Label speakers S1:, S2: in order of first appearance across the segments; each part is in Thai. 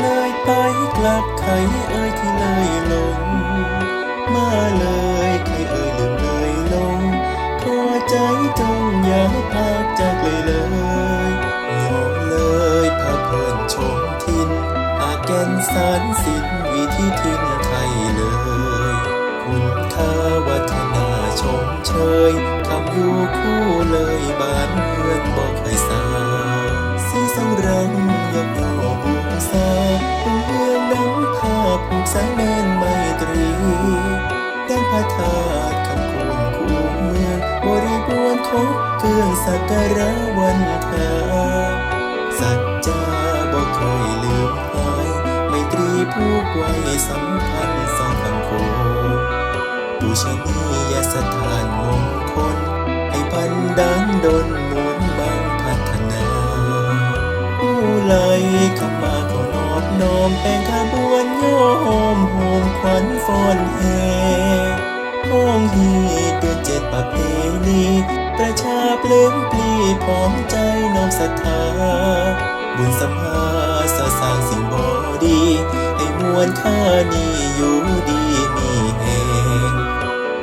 S1: เลยไปกลับใครเอ่ยที่เลยลงมาเลยใครเอ่ยลืมเลยลงขอใจจงอย่าพากจากเลยเลยยอมเลยพาเพลินชมทินอาแกนสารสินวิธีทินไทยเลย คุณค่าวัฒนาชมเชยคำอยู่คู่เลยบ้านเมืองบอกเคยสาสีสังรังยกโยบูสาเมืองน้ำภาพผูกสายแนนไมตรีดังพระธาตุคำคูณคู่เมืองบริบูรณ์ครบเครื่องสักการะวันทาสัจจาบอกเคยลืมหายไมตรีผูกไว้สัมพันธ์สองฝั่งโคงปูชนียสถานมงคลให้พันดังดนหนุนบางพัฒนาผู้ไหลเข้ มแต่งขบวนโยมโฮมขวัญฟอนแห่ห้องฮีเดือนเจ็ดประเพณีประชาเปลื้มปลีพร้อมใจน้อมศรัทธา บุญสัมภาสสร้างสิ่งบอดีให้มวลค่านี้อยู่ดีมีแหง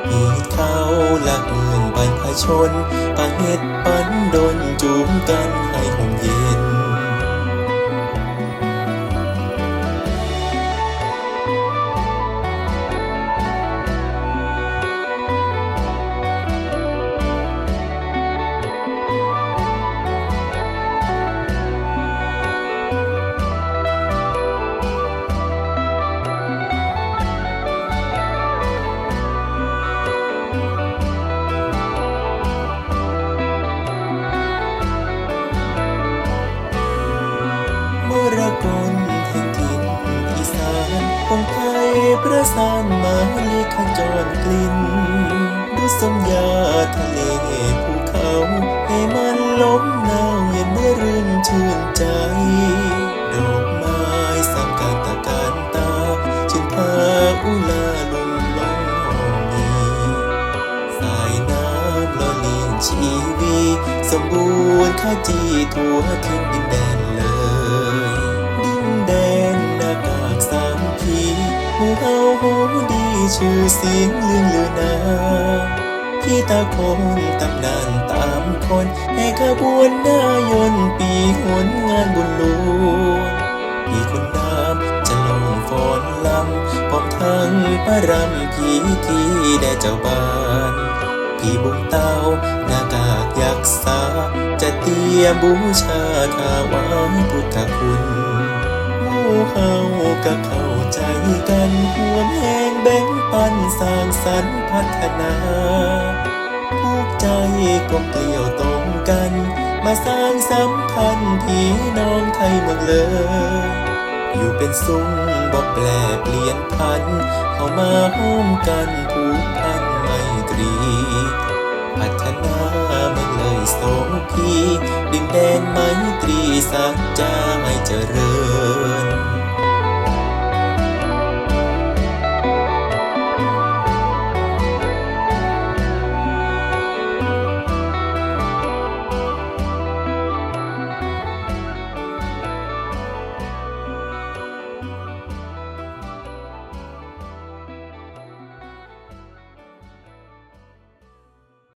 S1: มีเขาหลักเมืองบรรพชนปันเฮ็ดปันดนจูงกันให้ห่ม ประสานมาลีขจรกลิ่นดุสมยาทะเลภูเขาให้มันล้มหนาวเย็นได้รื่นชื่นใจ ดอกไม้สามการตะการตาชื่นพาอุลาลุนลงห้องนี้สายน้ำละเลียงชีวี สมบูรณ์ข้าจีทั่วทิ้งดินแดนเลย ชื่อเสียงเลื่องลือนาพี่ตาคงตำนานตามคนให้ขบวนหน้ายนต์ปีหนงานบุญลวงพี่คนน้ำจะลงฟอนลำพร้อมทั้งพระรำพีที่แด่เจ้าบ้านพี่บุญเต้าหน้ากากยักษาจะเตรียมบูชาถาวายพุทธคุณมู่เฮาก็เขา ใจกันห่วมแหงแบ่งปันสร้างสรรค์พัฒนาผูกใจกลมเกลียวตรงกัน มาสร้างสัมพันธ์พี่น้องไทยเมืองเลย อยู่เป็นซุ้มบ่แปลเปลี่ยนพัน เข้ามาห้อมกันผูกพันไมตรีพัฒนาเมืองเลยโสพีดินแดนไมตรีสัจจาให้เจริญ